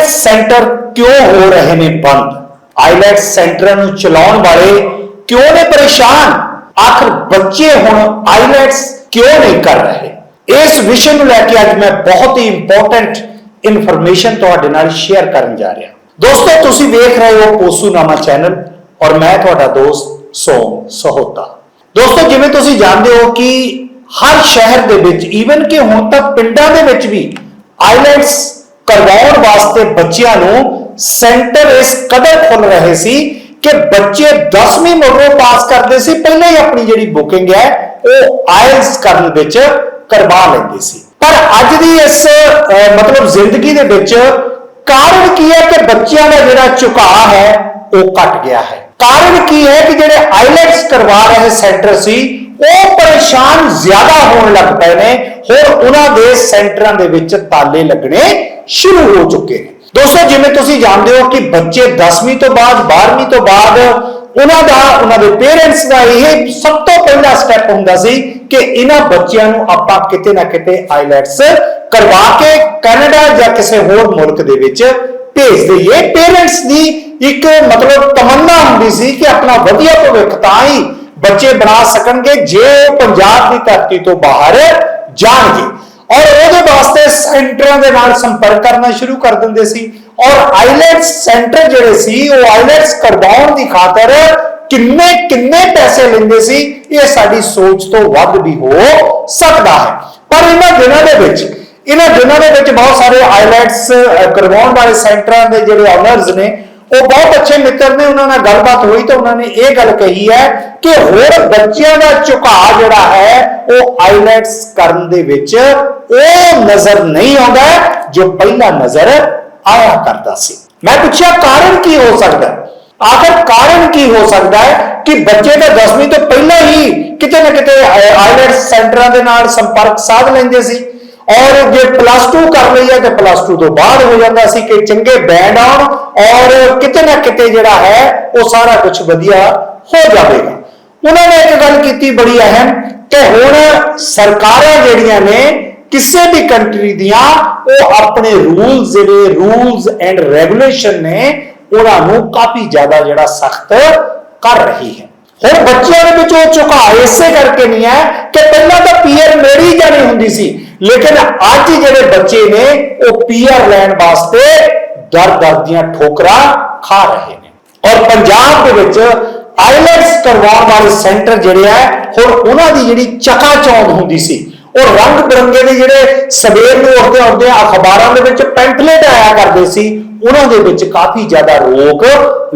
IELTS centre ਕਿਉਂ ਹੋ ਰਹੇ ਨੇ ਬੰਦ? ਆਈਲੈਟਸ ਸੈਂਟਰਾਂ ਨੂੰ ਚਲਾਉਣ ਵਾਲੇ ਕਿਉਂ ਨੇ ਪਰੇਸ਼ਾਨ? ਆਖਰ ਬੱਚੇ ਹੁਣ ਆਈਲੈਟਸ ਕਿਉਂ ਨਹੀਂ ਕਰ ਰਹੇ? ਇਸ ਵਿਸ਼ੇ ਨੂੰ ਲੈ ਕੇ ਅੱਜ ਮੈਂ ਬਹੁਤ ਹੀ ਇੰਪੋਰਟੈਂਟ ਇਨਫੋਰਮੇਸ਼ਨ ਤੁਹਾਡੇ ਨਾਲ ਸ਼ੇਅਰ ਕਰਨ ਜਾ ਰਿਹਾ। ਦੋਸਤੋ, ਤੁਸੀਂ ਵੇਖ ਰਹੇ ਹੋ ਪੋਸੂਨਾਮਾ ਚੈਨਲ ਔਰ ਮੈਂ ਤੁਹਾਡਾ ਦੋਸਤ ਸੋਮ ਸਹੋਤਾ। ਦੋਸਤੋ, ਜਿਵੇਂ ਤੁਸੀਂ ਜਾਣਦੇ ਹੋ ਕਿ ਹਰ ਸ਼ਹਿਰ ਦੇ ਵਿੱਚ ਈਵਨ ਕਿ ਹੁਣ ਤਾਂ ਪਿੰਡਾਂ ਦੇ ਵਿੱਚ ਵੀ ਆਈਲੈਂਡਸ ਕਰਵਾਉਣ ਵਾਸਤੇ ਬੱਚਿਆਂ ਨੂੰ ਸੈਂਟਰ ਇਸ ਕਦਰ ਖੁੱਲ ਰਹੇ ਸੀ ਕਿ ਬੱਚੇ 10ਵੀਂ ਮਗਰੋਂ ਪਾਸ ਕਰਦੇ ਸੀ, ਪਹਿਲਾਂ ਹੀ ਆਪਣੀ ਜਿਹੜੀ ਬੁਕਿੰਗ ਹੈ, ਉਹ ਆਇਲਸ ਕਰਨ ਵਿੱਚ ਕਰਵਾ ਲੈਂਦੇ ਸੀ। ਪਰ ਅੱਜ ਦੀ ਇਸ ਮਤਲਬ ਜ਼ਿੰਦਗੀ ਦੇ ਵਿੱਚ ਕਾਰਨ ਕੀ ਹੈ ਕਿ ਬੱਚਿਆਂ ਦਾ ਜਿਹੜਾ ਝੁਕਾਅ ਹੈ, ਉਹ ਘਟ ਗਿਆ ਹੈ। ਕਾਰਨ ਕੀ ਹੈ ਕਿ ਜਿਹੜੇ ਆਈਲੈਟਸ ਕਰਵਾ ਰਹੇ ਸੈਂਟਰ ਸੀ, ਉਹ ਪਰੇਸ਼ਾਨ ਜ਼ਿਆਦਾ ਹੋਣ ਲੱਗ ਪਏ ਨੇ ਹੋਰ ਉਹਨਾਂ ਦੇ ਸੈਂਟਰਾਂ ਦੇ ਵਿੱਚ ਤਾਲੇ ਲੱਗਣੇ ਸ਼ੁਰੂ ਹੋ ਚੁੱਕੇ ਨੇ। ਦੋਸਤੋ, ਜਿਵੇਂ ਤੁਸੀਂ ਜਾਣਦੇ ਹੋ ਕਿ ਬੱਚੇ 10ਵੀਂ ਤੋਂ ਬਾਅਦ 12ਵੀਂ ਤੋਂ ਬਾਅਦ, ਉਹਨਾਂ ਦਾ, ਉਹਨਾਂ ਦੇ ਪੇਰੈਂਟਸ ਦਾ ਇਹ ਸਭ ਤੋਂ ਪਹਿਲਾ ਸਟੈਪ ਹੁੰਦਾ ਸੀ ਕਿ ਇਹਨਾਂ ਬੱਚਿਆਂ ਨੂੰ ਆਪਾਂ ਕਿਤੇ ਨਾ ਕਿਤੇ ਆਈਲੈਟਸ ਕਰਵਾ ਕੇ ਕੈਨੇਡਾ ਜਾਂ ਕਿਸੇ ਹੋਰ ਮੁਲਕ ਦੇ ਵਿੱਚ ਭੇਜ ਦਈਏ। ਪੇਰੈਂਟਸ ਦੀ ਇੱਕ ਮਤਲਬ ਤਮੰਨਾ ਹੁੰਦੀ ਸੀ ਕਿ ਆਪਣਾ ਵਧੀਆ ਭਵਿੱਖ ਤਾਂ ਹੀ ਬੱਚੇ ਬਣਾ ਸਕਣਗੇ ਜੇ ਉਹ ਪੰਜਾਬ ਦੀ ਧਰਤੀ ਤੋਂ ਬਾਹਰ ਜਾਣਗੇ। ਔਰ ਉਹਦੇ ਵਾਸਤੇ ਸੈਂਟਰਾਂ ਦੇ ਨਾਲ ਸੰਪਰਕ ਕਰਨਾ ਸ਼ੁਰੂ ਕਰ ਦਿੰਦੇ ਸੀ। ਔਰ ਆਈਲੈਟਸ ਸੈਂਟਰ ਜਿਹੜੇ ਸੀ, ਉਹ ਆਈਲੈਟਸ ਕਰਵਾਉਣ ਦੀ ਖਾਤਰ ਕਿੰਨੇ ਕਿੰਨੇ ਪੈਸੇ ਲੈਂਦੇ ਸੀ, ਇਹ ਸਾਡੀ ਸੋਚ ਤੋਂ ਵੱਧ ਵੀ ਹੋ ਸਕਦਾ ਹੈ। ਪਰ ਇਹਨਾਂ ਦਿਨਾਂ ਦੇ ਵਿੱਚ, ਇਹਨਾਂ ਦਿਨਾਂ ਦੇ ਵਿੱਚ ਬਹੁਤ ਸਾਰੇ ਆਈਲੈਟਸ ਕਰਵਾਉਣ ਵਾਲੇ ਸੈਂਟਰਾਂ ਦੇ ਜਿਹੜੇ ਓਨਰਸ ਨੇ, ਉਹ ਬਹੁਤ ਅੱਛੇ ਮਿੱਤਰ ਨੇ, ਉਹਨਾਂ ਨਾਲ ਗੱਲਬਾਤ ਹੋਈ ਤਾਂ ਉਹਨਾਂ ਨੇ ਇਹ ਗੱਲ ਕਹੀ ਹੈ ਕਿ ਹੋਰ ਬੱਚਿਆਂ ਦਾ ਝੁਕਾਅ ਜਿਹੜਾ ਹੈ, ਉਹ ਆਈਲੈਟਸ ਕਰਨ ਦੇ ਵਿੱਚ ਉਹ ਨਜ਼ਰ ਨਹੀਂ ਆਉਂਦਾ, ਜੋ ਪਹਿਲਾਂ ਨਜ਼ਰ ਆਇਆ ਕਰਦਾ ਸੀ। ਮੈਂ ਪੁੱਛਿਆ, ਕਾਰਨ ਕੀ ਹੋ ਸਕਦਾ? ਹੈ? ਆਖਰ ਕਾਰਨ ਕੀ ਹੋ ਸਕਦਾ ਹੈ ਕਿ ਬੱਚੇ ਦਾ 10ਵੀਂ ਤੋਂ ਪਹਿਲਾਂ ਹੀ ਕਿਤੇ ਨਾ ਕਿਤੇ ਆਈਲੈਟਸ ਸੈਂਟਰਾਂ ਦੇ ਨਾਲ ਸੰਪਰਕ ਸਾਧ ਲੈਂਦੇ ਸੀ। ਔਰ ਜੇ ਪਲੱਸ 2 ਕਰ ਲਈ ਹੈ, ਤੇ ਪਲੱਸ 2 ਤੋਂ ਬਾਅਦ ਹੋ ਜਾਂਦਾ ਸੀ ਕਿ ਚੰਗੇ ਬੈਂਡ ਆਉਣ, ਔਰ ਕਿਤੇ ਨਾ ਕਿਤੇ ਜਿਹੜਾ ਹੈ, ਉਹ ਸਾਰਾ ਕੁਝ ਵਧੀਆ ਹੋ ਜਾਵੇਗਾ। ਉਹਨਾਂ ਨੇ ਇੱਕ ਗੱਲ ਕੀਤੀ ਬੜੀ ਅਹਿਮ ਕਿ ਹੁਣ ਸਰਕਾਰਾਂ ਜਿਹੜੀਆਂ ਨੇ ਕਿਸੇ ਵੀ ਕੰਟਰੀ ਦੀਆਂ, ਉਹ ਆਪਣੇ ਰੂਲਸ ਜਿਹੜੇ ਰੂਲਸ ਐਂਡ ਰੈਗੂਲੇਸ਼ਨ ਨੇ, ਉਹਨਾਂ ਨੂੰ ਕਾਫੀ ਜ਼ਿਆਦਾ ਜਿਹੜਾ ਸਖਤ ਕਰ ਰਹੀ ਹੈ। ਹੁਣ ਬੱਚਿਆਂ ਦੇ ਵਿੱਚ ਉਹ ਝੁਕਾਅ ਇਸੇ ਕਰਕੇ ਨਹੀਂ ਹੈ ਕਿ ਪਹਿਲਾਂ ਤਾਂ ਪੀਆਰ ਮੇਰੀ ਜਾਣੀ ਹੁੰਦੀ ਸੀ, ਲੇਕਿਨ ਅੱਜ ਜਿਹੜੇ ਬੱਚੇ ਨੇ, ਉਹ ਪੀਆਰ ਲੈਣ ਵਾਸਤੇ ਦਰ ਦਰ ਦੀਆਂ ਠੋਕਰਾਂ ਖਾ ਰਹੇ ਨੇ। ਔਰ ਪੰਜਾਬ ਦੇ ਵਿੱਚ ਆਈਲੈਟਸ ਕਰਵਾਉਣ ਵਾਲੇ ਸੈਂਟਰ ਜਿਹੜੇ ਆ, ਹੁਣ ਉਹਨਾਂ ਦੀ ਜਿਹੜੀ ਚਕਾ ਚੌਂਦ ਹੁੰਦੀ ਸੀ, ਉਹ ਰੰਗ ਬਿਰੰਗੇ ਦੇ ਜਿਹੜੇ ਸਵੇਰ ਨੂੰ ਉੱਠਦੇ ਉੱਠਦੇ ਅਖਬਾਰਾਂ ਦੇ ਵਿੱਚ ਪੈਂਫਲੇਟ ਆਇਆ ਕਰਦੇ ਸੀ, ਉਹਨਾਂ ਦੇ ਵਿੱਚ ਕਾਫੀ ਜ਼ਿਆਦਾ ਰੋਕ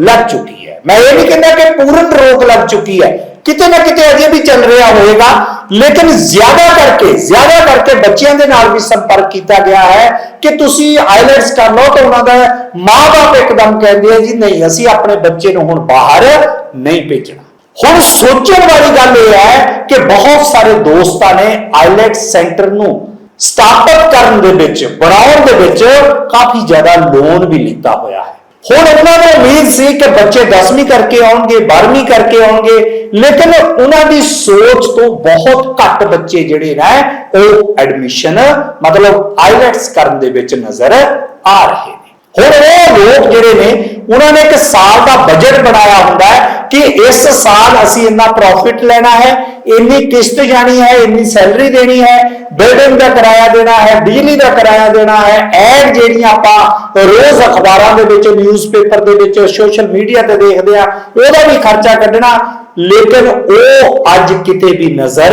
ਲੱਗ ਚੁੱਕੀ ਹੈ। ਮੈਂ ਇਹ ਨਹੀਂ ਕਹਿੰਦਾ ਕਿ ਪੂਰਨ ਰੋਕ ਲੱਗ ਚੁੱਕੀ ਹੈ, ਕਿਤੇ ਨਾ ਕਿਤੇ ਅਜੇ ਵੀ ਚੱਲ ਰਿਹਾ ਹੋਵੇਗਾ, ਲੇਕਿਨ ਜ਼ਿਆਦਾ ਕਰਕੇ ਜ਼ਿਆਦਾ ਕਰਕੇ ਬੱਚਿਆਂ ਦੇ ਨਾਲ ਵੀ ਸੰਪਰਕ ਕੀਤਾ ਗਿਆ ਹੈ ਕਿ ਤੁਸੀਂ ਆਈਲੈਟਸ ਕਰ ਲਓ ਤਾਂ ਉਹਨਾਂ ਦਾ ਮਾਪੇ ਇੱਕਦਮ ਕਹਿੰਦੇ ਆ ਜੀ, ਨਹੀਂ, ਅਸੀਂ ਆਪਣੇ ਬੱਚੇ ਨੂੰ ਹੁਣ ਬਾਹਰ ਨਹੀਂ ਭੇਜਣਾ। ਹੁਣ ਸੋਚਣ ਵਾਲੀ ਗੱਲ ਇਹ ਹੈ ਕਿ ਬਹੁਤ ਸਾਰੇ ਦੋਸਤਾਂ ਨੇ ਆਈਲੈਟਸ ਸੈਂਟਰ ਨੂੰ ਸਟਾਰਟਅਪ ਕਰਨ ਦੇ ਵਿੱਚ, ਬਣਾਉਣ ਦੇ ਵਿੱਚ ਕਾਫੀ ਜ਼ਿਆਦਾ ਲੋਨ ਵੀ ਲਿੱਤਾ ਹੋਇਆ ਹੈ। ਹੁਣ ਉਹਨਾਂ ਨੂੰ ਉਮੀਦ ਸੀ ਕਿ ਬੱਚੇ 10ਵੀਂ ਕਰਕੇ ਆਉਣਗੇ 12ਵੀਂ ਕਰਕੇ ਆਉਣਗੇ, ਲੇਕਿਨ ਉਹਨਾਂ ਦੀ ਸੋਚ ਤੋਂ ਬਹੁਤ ਘੱਟ ਬੱਚੇ ਜਿਹੜੇ ਨੇ, ਉਹ ਐਡਮਿਸ਼ਨ ਮਤਲਬ ਆਈਲੈਟਸ ਕਰਨ ਦੇ ਵਿੱਚ ਨਜ਼ਰ ਆ ਰਹੇ ਹੁਣ ਉਹ ਲੋਕ ਜਿਹੜੇ ਨੇ, ਉਹਨਾਂ ਨੇ ਇੱਕ ਸਾਲ ਦਾ ਬਜਟ ਬਣਾਇਆ ਹੁੰਦਾ ਹੈ ਕਿ ਇਸ ਸਾਲ ਅਸੀਂ ਇੰਨਾ ਪ੍ਰੋਫਿਟ ਲੈਣਾ ਹੈ, ਇੰਨੀ ਕਿਸ਼ਤ ਜਾਣੀ ਹੈ, ਇੰਨੀ ਸੈਲਰੀ ਦੇਣੀ ਹੈ ਬਿਲਡਿੰਗ ਦਾ ਕਿਰਾਇਆ ਦੇਣਾ ਹੈ, ਬਿਜਲੀ ਦਾ ਕਿਰਾਇਆ ਦੇਣਾ ਹੈ ਐਡ ਜਿਹੜੀਆਂ ਆਪਾਂ ਰੋਜ਼ ਅਖਬਾਰਾਂ ਦੇ ਵਿੱਚ ਨਿਊਜ਼ਪੇਪਰ ਦੇ ਵਿੱਚ ਸੋਸ਼ਲ ਮੀਡੀਆ ਤੇ ਦੇਖਦੇ ਆ ਉਹਦਾ ਵੀ ਖਰਚਾ ਕੱਢਣਾ, ਲੇਕਿਨ ਉਹ ਅੱਜ ਕਿਤੇ ਵੀ ਨਜ਼ਰ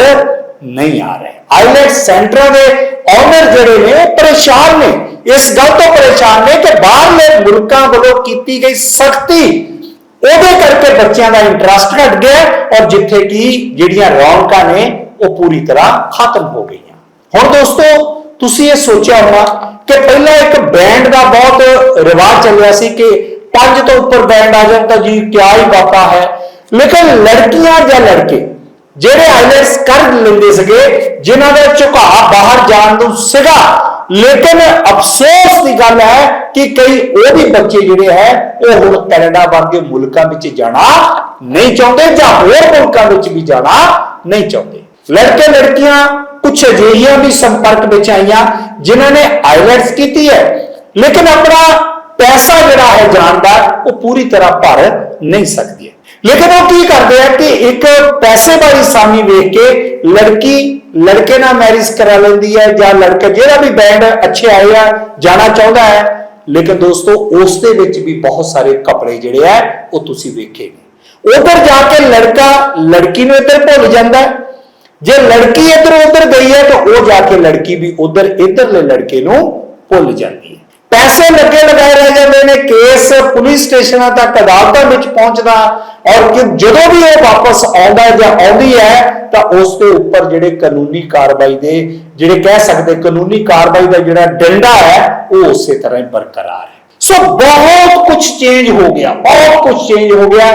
ਨਹੀਂ ਆ ਰਿਹਾ। ਆਈਲੈਟ ਸੈਂਟਰਾਂ ਦੇ ਓਨਰ ਜਿਹੜੇ ਨੇ, ਉਹ ਪਰੇਸ਼ਾਨ ਨੇ। ਇਸ ਗੱਲ ਤੋਂ ਪਰੇਸ਼ਾਨ ਨੇ ਕਿ ਬਾਹਰਲੇ ਮੁਲਕਾਂ ਵੱਲੋਂ ਕੀਤੀ ਗਈ ਸਖਤੀ, ਉਹਦੇ ਕਰਕੇ ਬੱਚਿਆਂ ਦਾ ਇੰਟਰਸਟ ਘਟ ਗਿਆ ਔਰ ਜਿੱਥੇ ਕਿ ਜਿਹੜੀਆਂ ਰੌਣਕਾਂ ਨੇ, ਉਹ ਪੂਰੀ ਤਰ੍ਹਾਂ ਖਤਮ ਹੋ ਗਈਆਂ। ਹੁਣ ਦੋਸਤੋ, ਤੁਸੀਂ ਇਹ ਸੋਚਿਆ ਹੋਣਾ ਕਿ ਪਹਿਲਾਂ ਇੱਕ ਬੈਂਡ ਦਾ ਬਹੁਤ ਰਿਵਾਜ ਚੱਲਿਆ ਸੀ ਕਿ ਪੰਜ ਤੋਂ ਉੱਪਰ ਬੈਂਡ ਆ ਜਾਣ ਤਾਂ ਜੀ ਕਿਆ ਹੀ ਬਾਤਾਂ ਹੈ। ਲੇਕਿਨ ਲੜਕੀਆਂ ਜਾਂ ਲੜਕੇ, ਜਿਹੜੇ ਆਈਲੈਟਸ ਕਰ ਲੈਂਦੇ ਸੀਗੇ, ਜਿਨ੍ਹਾਂ ਦਾ ਝੁਕਾਅ ਬਾਹਰ ਜਾਣ ਨੂੰ ਸੀਗਾ ਲੇਕਿਨ ਅਫਸੋਸ ਦੀ ਗੱਲ ਹੈ ਕਿ ਕਈ ਉਹ ਵੀ ਬੱਚੇ ਜਿਹੜੇ ਹੈ, ਉਹ ਹੁਣ ਕੈਨੇਡਾ ਵਰਗੇ ਮੁਲਕਾਂ ਵਿੱਚ ਜਾਣਾ ਨਹੀਂ ਚਾਹੁੰਦੇ ਜਾਂ ਹੋਰ ਮੁਲਕਾਂ ਵਿੱਚ ਵੀ ਜਾਣਾ ਨਹੀਂ ਚਾਹੁੰਦੇ। ਲੜਕੇ ਲੜਕੀਆਂ ਕੁਝ ਅਜਿਹੀਆਂ ਵੀ ਸੰਪਰਕ ਵਿੱਚ ਆਈਆਂ ਜਿਨ੍ਹਾਂ ਨੇ ਆਈਲੈਟਸ ਕੀਤੀ ਹੈ। ਲੇਕਿਨ ਆਪਣਾ ਪੈਸਾ ਜਿਹੜਾ ਹੈ ਜਾਣ ਦਾ, ਉਹ ਪੂਰੀ ਤਰ੍ਹਾਂ ਭਰ ਨਹੀਂ ਸਕਦੀ ਹੈ। ਲੇਕਿਨ ਉਹ ਕੀ ਕਰਦੇ ਆ ਕਿ ਇੱਕ ਪੈਸੇ ਵਾਲੀ ਸਾਮੀ ਵੇਖ ਕੇ ਲੜਕੀ ਲੜਕੇ ਨਾਲ ਮੈਰਿਜ ਕਰਾ ਲੈਂਦੀ ਹੈ ਜਾਂ ਲੜਕਾ ਜਿਹੜਾ ਵੀ ਬੈਂਡ ਅੱਛੇ ਆਏ ਆ, ਜਾਣਾ ਚਾਹੁੰਦਾ ਹੈ, ਲੇਕਿਨ ਦੋਸਤੋ ਉਸ ਦੇ ਵਿੱਚ ਵੀ ਬਹੁਤ ਸਾਰੇ ਕਪੜੇ ਜਿਹੜੇ ਆ, ਉਹ ਤੁਸੀਂ ਵੇਖੇ ਨੇ। ਉਧਰ ਜਾ ਕੇ ਲੜਕਾ ਲੜਕੀ ਨੂੰ ਇੱਧਰ ਭੁੱਲ ਜਾਂਦਾ ਜੇ ਲੜਕੀ ਇੱਧਰ ਉੱਧਰ ਗਈ ਹੈ ਤਾਂ ਉਹ ਜਾ ਕੇ ਲੜਕੀ ਵੀ ਉਧਰ ਇੱਧਰਲੇ ਲੜਕੇ ਨੂੰ ਭੁੱਲ ਜਾਂਦੀ ਹੈ। ਪੈਸੇ ਲੱਗੇ ਲਗਾਏ ਕੇਸ ਪੁਲਿਸ ਸਟੇਸ਼ਨਾਂ ਤੱਕ ਅਦਾਲਤਾਂ ਵਿੱਚ ਪਹੁੰਚਦਾ ਔਰ ਕਿ ਜਦੋਂ ਵੀ ਉਹ ਵਾਪਸ ਆਉਂਦਾ ਜਾਂ ਆਉਂਦੀ ਹੈ, ਤਾਂ ਉਸ ਦੇ ਉੱਪਰ ਜਿਹੜੇ ਕਾਨੂੰਨੀ ਕਾਰਵਾਈ ਦੇ, ਜਿਹੜੇ ਕਹਿ ਸਕਦੇ ਕਾਨੂੰਨੀ ਕਾਰਵਾਈ ਦਾ ਜਿਹੜਾ ਡੰਡਾ ਹੈ, ਉਹ ਉਸੇ ਤਰ੍ਹਾਂ ਹੀ ਬਰਕਰਾਰ ਹੈ। ਸੋ ਬਹੁਤ ਕੁਝ ਚੇਂਜ ਹੋ ਗਿਆ, ਬਹੁਤ ਕੁਝ ਚੇਂਜ ਹੋ ਗਿਆ।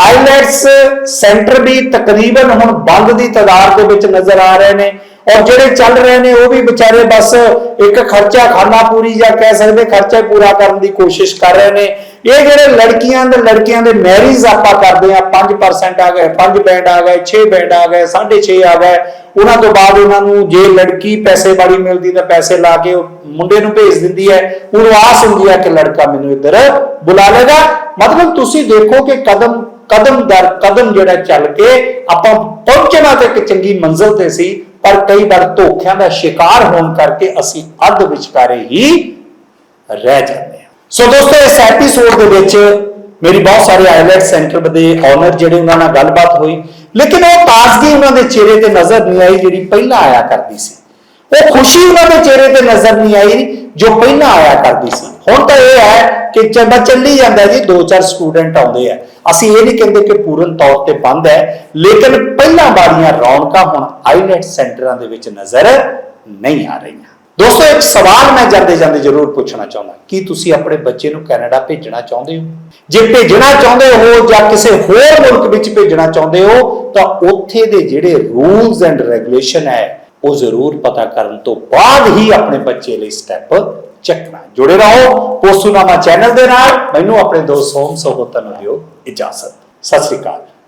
ਆਈਲੈਟਸ ਸੈਂਟਰ ਵੀ ਤਕਰੀਬਨ ਹੁਣ ਬੰਦ ਦੀ ਤਾਦਾਦ ਦੇ ਵਿੱਚ ਨਜ਼ਰ ਆ ਰਹੇ ਨੇ। ਔਰ ਜਿਹੜੇ ਚੱਲ ਰਹੇ ਨੇ ਉਹ ਵੀ ਵਿਚਾਰੇ ਬਸ ਇੱਕ ਖਰਚਾ ਖਾਨਾ ਪੂਰੀ ਜਾਂ ਕਹਿ ਸਕਦੇ ਖਰਚਾ ਪੂਰਾ ਕਰਨ ਦੀ ਕੋਸ਼ਿਸ਼ ਕਰ ਰਹੇ ਨੇ। ਇਹ ਜਿਹੜੇ ਲੜਕੀਆਂ ਦੇ ਲੜਕੀਆਂ ਦੇ ਮੈਰਿਜ ਆਪਾਂ ਕਰਦੇ ਆ 5% ਆ ਗਏ 5 ਬੈਂਡ ਆ ਗਏ 6 ਬੈਂਡ ਆ ਗਏ 6.5 ਆ ਗਏ, ਉਹਨਾਂ ਤੋਂ ਬਾਅਦ ਉਹਨਾਂ ਨੂੰ ਜੇ ਲੜਕੀ ਪੈਸੇ ਵਾਲੀ ਮਿਲਦੀ ਤਾਂ ਪੈਸੇ ਲਾ ਕੇ ਮੁੰਡੇ ਨੂੰ ਭੇਜ ਦਿੰਦੀ ਹੈ। ਉਹਨੂੰ ਆਸ ਹੁੰਦੀ ਹੈ ਕਿ ਲੜਕਾ ਮੈਨੂੰ ਇੱਧਰ ਬੁਲਾ ਲੇਗਾ ਮਤਲਬ ਤੁਸੀਂ ਦੇਖੋ ਕਿ ਕਦਮ ਕਦਮ ਦਰ, ਕਦਮ ਜਿਹੜਾ ਚੱਲ ਕੇ ਆਪਾਂ ਪਹੁੰਚਣਾ ਤੇ ਇੱਕ ਚੰਗੀ ਮੰਜ਼ਿਲ ਤੇ ਸੀ। ਪਰ ਕਈ ਵਾਰ ਧੋਖਿਆਂ ਦਾ ਸ਼ਿਕਾਰ ਹੋਣ ਕਰਕੇ ਅਸੀਂ ਅੱਧ ਵਿਚਕਾਰੇ ਹੀ ਰਹਿ ਜਾਂਦੇ ਹਾਂ। ਸੋ ਦੋਸਤੋ, ਇਸ ਐਪੀਸੋਡ ਦੇ ਵਿੱਚ ਮੇਰੀ ਬਹੁਤ ਸਾਰੇ ਆਈਲੈਟ ਸੈਂਟਰ ਦੇ ਓਨਰ ਜਿਹੜੇ ਉਹਨਾਂ ਨਾਲ ਗੱਲਬਾਤ ਹੋਈ, ਲੇਕਿਨ ਉਹ ਤਾਜ਼ਗੀ ਉਹਨਾਂ ਦੇ ਚਿਹਰੇ ਤੇ ਨਜ਼ਰ ਨਹੀਂ ਆਈ ਜਿਹੜੀ ਪਹਿਲਾਂ ਆਇਆ ਕਰਦੀ ਸੀ। ਉਹ ਖੁਸ਼ੀ ਉਹਨਾਂ ਦੇ ਚਿਹਰੇ ਤੇ ਨਜ਼ਰ ਨਹੀਂ ਆਈ ਜੋ ਪਹਿਲਾਂ ਆਇਆ ਕਰਦੀ ਸੀ। ਹੁਣ ਤਾਂ ਇਹ ਹੈ ਕਿ ਚੰਦਾ ਚੱਲੀ ਜਾਂਦਾ ਜੀ, ਦੋ ਚਾਰ ਸਟੂਡੈਂਟ ਆਉਂਦੇ ਆ। ਅਸੀਂ ਇਹ ਨਹੀਂ ਕਹਿੰਦੇ ਕਿ ਪੂਰਨ ਤੌਰ ਤੇ ਬੰਦ ਹੈ, ਲੇਕਿਨ ਪਹਿਲਾਂ ਵਾਲੀਆਂ ਰੌਣਕਾਂ ਹੁਣ ਆਈਲੈਟ ਸੈਂਟਰਾਂ ਦੇ ਵਿੱਚ ਨਜ਼ਰ ਨਹੀਂ ਆ ਰਹੀਆਂ। ਦੋਸਤੋ, ਇੱਕ ਸਵਾਲ ਮੈਂ ਜਾਂਦੇ ਜਾਂਦੇ ਜ਼ਰੂਰ ਪੁੱਛਣਾ ਚਾਹੁੰਦਾ। ਕੀ ਤੁਸੀਂ ਆਪਣੇ ਬੱਚੇ ਨੂੰ ਕੈਨੇਡਾ ਭੇਜਣਾ ਚਾਹੁੰਦੇ ਹੋ? ਜੇ ਭੇਜਣਾ ਚਾਹੁੰਦੇ ਹੋ ਜਾਂ ਕਿਸੇ ਹੋਰ ਮੁਲਕ ਵਿੱਚ ਭੇਜਣਾ ਚਾਹੁੰਦੇ ਹੋ, ਤਾਂ ਉੱਥੇ ਦੇ ਜਿਹੜੇ ਰੂਲਸ ਐਂਡ ਰੈਗੂਲੇਸ਼ਨ ਹੈ, ਉਹ ਜ਼ਰੂਰ ਪਤਾ ਕਰਨ ਤੋਂ ਬਾਅਦ ਹੀ ਆਪਣੇ ਬੱਚੇ ਲਈ ਸਟੈਪ ਚੱਕਣਾ ਜੁੜੇ ਰਹੋ ਪੋਸੂਨਾਮਾ ਚੈਨਲ ਦੇ ਨਾਲ। ਮੈਨੂੰ ਆਪਣੇ ਦੋਸਤ ਸੋਮ ਸੋਹਤਨ ਨੂੰ ਦਿਓ ਇਜਾਜ਼ਤ। ਸਤਿ ਸ੍ਰੀ ਅਕਾਲ।